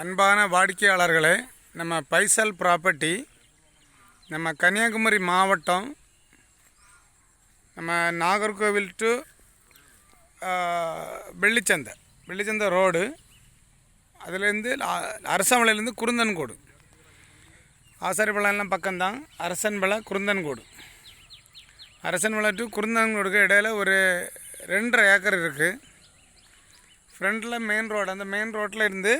அன்பான வாடிக்கையாளர்களே நம்ம பைசல் ப்ராப்பர்ட்டி நம்ம கன்னியாகுமரி மாவட்டம் நம்ம நாகர்கோவில் டு வெள்ளிச்சந்தை வெள்ளிச்சந்தை ரோடு அதுலேருந்து அரசமலையிலேருந்து குருந்தன்கோடு. ஆசாரிப்பழம்லாம் பக்கம்தான் அரசன்பலை குருந்தன்கோடு. அரசன்பலை டு குருந்தன்கோடுக்கு இடையில ஒரு ரெண்டரை ஏக்கர் இருக்குது ஃப்ரண்டில் மெயின் ரோடு அந்த மெயின் ரோட்டில் இருந்து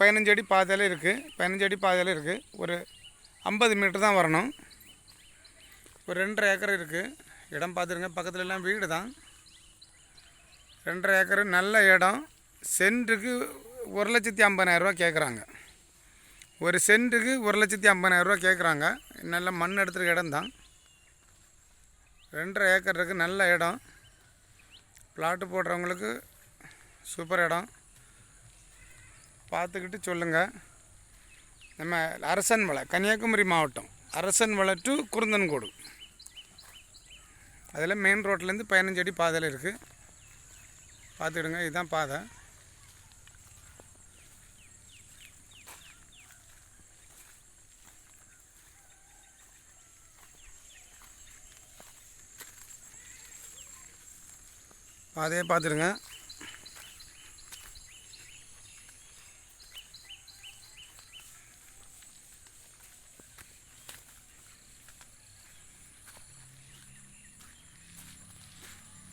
பதினஞ்சு அடி பாதையில் இருக்குது பதினஞ்சு அடி பாதையில் இருக்குது ஒரு ஐம்பது மீட்டர் தான் வரணும். ஒரு ரெண்டரை ஏக்கர் இருக்குது இடம் பார்த்துருங்க. பக்கத்துல எல்லாம் வீடு தான். ரெண்டரை ஏக்கர் நல்ல இடம். சென்ட்டுக்கு ஒரு லட்சத்தி ஐம்பதாயிரரூவா கேட்குறாங்க ஒரு சென்ட்டுக்கு ஒரு லட்சத்தி ஐம்பதாயிரரூவா கேட்குறாங்க நல்ல மண் எடுத்துருக்க இடம் தான். ரெண்டரை ஏக்கர் இருக்குது நல்ல இடம். பிளாட்டு போடுறவங்களுக்கு சூப்பர் இடம். பார்த்துக்கிட்டு சொல்லுங்கள் நம்ம அரசன் மலை கன்னியாகுமரி மாவட்டம். அரசன் மலை டு குருந்தன்கோடு. அதில் மெயின் ரோட்லேருந்து பதினஞ்சு அடி பாதையில் இருக்குது பார்த்துக்கிடுங்க இதுதான் பாதை. பாதையை பார்த்துடுங்க.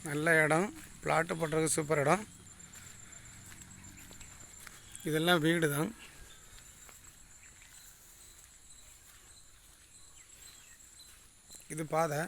நல்ல இடம். பிளாட்டு போட்டுறதுக்கு சூப்பர் இடம். இதெல்லாம் வீடு தான் இது பாதை.